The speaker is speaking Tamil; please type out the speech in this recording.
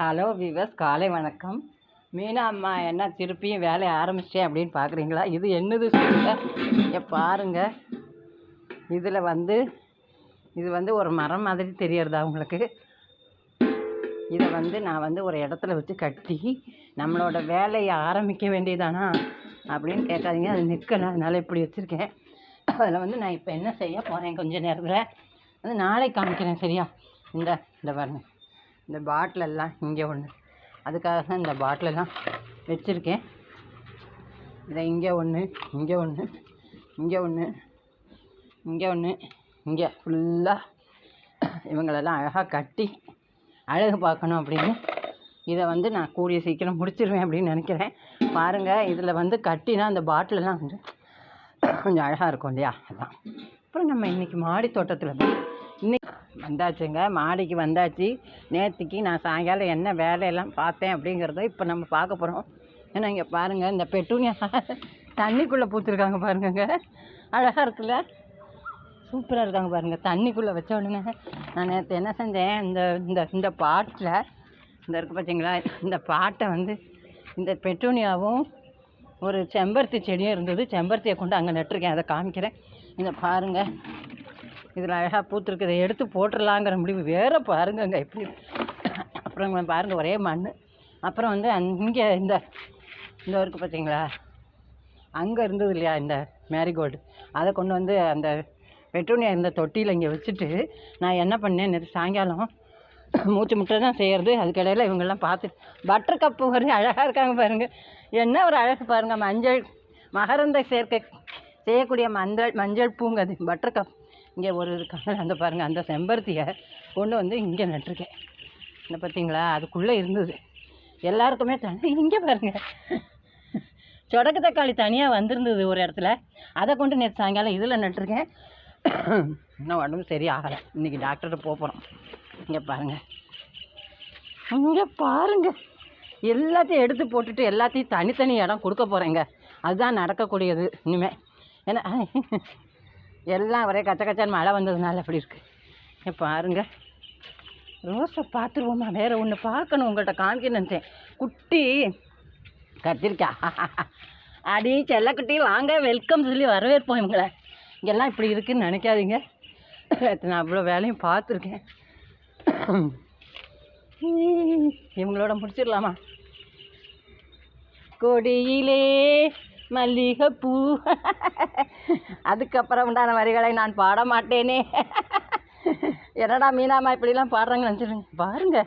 ஹலோ விவஸ் காலை வணக்கம். மீனா அம்மா என்ன திருப்பியும் வேலையை ஆரம்பிச்சிட்டேன் அப்படின்னு பார்க்குறீங்களா இது என்னது சொல்லுங்க. இங்கே பாருங்க. இதில் வந்து இது வந்து ஒரு மரம் மாதிரி தெரியறதா உங்களுக்கு? இதை வந்து நான் வந்து ஒரு இடத்துல வச்சு கட்டி நம்மளோட வேலையை ஆரம்பிக்க வேண்டியதானா அப்படின்னு கேட்காதீங்க அது நிற்கல. அதனால் இப்படி வச்சுருக்கேன். அதில் வந்து நான் இப்போ என்ன செய்ய போகிறேன் கொஞ்சம் நேரத்தில்? வந்து நாளைக்கு காமிக்கிறேன் சரியா? இந்த இந்த பாருங்கள் இந்த பாட்டிலெல்லாம் இங்கே ஒன்று அதுக்காக தான் இந்த பாட்டிலெல்லாம் வச்சுருக்கேன். இதை இங்கே ஒன்று இங்கே ஒன்று இங்கே ஒன்று இங்கே ஒன்று இங்கே ஃபுல்லாக இவங்களெல்லாம் அழகாக கட்டி அழகு பார்க்கணும் அப்படின்னு. இதை வந்து நான் கூடிய சீக்கிரம் முடிச்சிருவேன் அப்படின்னு நினைக்கிறேன். பாருங்கள் இதில் வந்து கட்டினா அந்த பாட்டிலெல்லாம் வந்து கொஞ்சம் அழகாக இருக்கும் இல்லையா? அதான். அப்புறம் நம்ம இன்றைக்கி மாடி தோட்டத்தில் போய் வந்தாச்சுங்க. மாடிக்கு வந்தாச்சு. நேற்றுக்கு நான் சாயங்காலம் என்ன வேலையெல்லாம் பார்த்தேன் அப்படிங்கிறத இப்போ நம்ம பார்க்க போகிறோம் ஏன்னா இங்கே பாருங்கள் இந்த பெட்டூனியா தண்ணிக்குள்ளே பூத்துருக்காங்க பாருங்கங்க. அழகாக இருக்குல்ல? சூப்பராக இருக்காங்க பாருங்கள் தண்ணிக்குள்ளே வச்ச உடனே நான் நேற்று என்ன செஞ்சேன்? இந்த இந்த இந்த பாட்டில் இந்த இருக்குது பார்த்தீங்களா இந்த பாட்டை வந்து இந்த பெட்டூனியாவும் ஒரு செம்பருத்தி செடியும் இருந்தது. செம்பருத்தியை கொண்டு அங்கே நட்டிருக்கேன். அதை காமிக்கிறேன். இதை பாருங்கள் இதில் அழகாக பூத்துருக்கு. இதை எடுத்து போட்டுடலாங்கிற முடிவு வேறு பாருங்கங்க. எப்படி அப்புறம் பாருங்கள் ஒரே மண். அப்புறம் வந்து இங்கே இந்த இந்த இருக்குது பார்த்தீங்களா? அங்கே இருந்தது இல்லையா இந்த மேரிகோல்டு? அதை கொண்டு வந்து அந்த பெட்ரோனியா இருந்த தொட்டியில் இங்கே வச்சுட்டு நான் என்ன பண்ணேன் நேற்று சாயங்காலம் மூச்சு முட்டை தான் செய்கிறது அதுக்கிடையில் இவங்கெல்லாம் பார்த்து பட்டர் கப்பு ஒரு அழகாக இருக்காங்க பாருங்கள் என்ன ஒரு அழகு பாருங்கள் மஞ்சள் மகரந்த சேர்க்கை செய்யக்கூடிய மஞ்சள் மஞ்சள் பூங்கது பட்டர் கப் இங்கே ஒரு இருக்காங்க அந்த பாருங்கள் அந்த செம்பருத்தியை கொண்டு வந்து இங்கே நட்டிருக்கேன். இந்த பார்த்தீங்களா அதுக்குள்ளே இருந்தது. எல்லாருக்குமே தனி இங்கே பாருங்கள் சொடக்கு தக்காளி தனியாக வந்திருந்தது ஒரு இடத்துல. அதை கொண்டு நேற்று சாயங்காலம் இதில் நட்டிருக்கேன். இன்னும் உடம்பு சரி ஆகலை இன்றைக்கி டாக்டர்கிட்ட போக போகிறோம் இங்கே பாருங்கள் இங்கே பாருங்கள் எல்லாத்தையும் எடுத்து போட்டுட்டு எல்லாத்தையும் தனித்தனி இடம் கொடுக்க போகிறேங்க அதுதான் நடக்கக்கூடியது இனிமேல் ஏன்னா எல்லாம் ஒரே கச்ச கச்சான்னு மழை வந்ததுனால அப்படி இருக்குது இங்கே பாருங்க. ரோஸை பார்த்துருவோமா? வேறு ஒன்று பார்க்கணும். உங்கள்கிட்ட காமிக்க நினச்சேன் குட்டி. கத்திரிக்காய் அடி செல்லக்குட்டி வாங்க. வெல்கம் சொல்லி வரவேற்போம் இவங்களை. இங்கெல்லாம் இப்படி இருக்குன்னு நினைக்காதீங்க. நான் அவ்வளோ வேலையும் பார்த்துருக்கேன். இவங்களோட முடிச்சிடலாமா? கொடியிலே மல்லிகைப்பூ அதுக்கப்புறம் உண்டான வரிகளை நான் பாட மாட்டேனே என்னடா மீனாமா இப்படிலாம் பாடுறாங்கன்னு நினச்சிருங்க பாருங்க.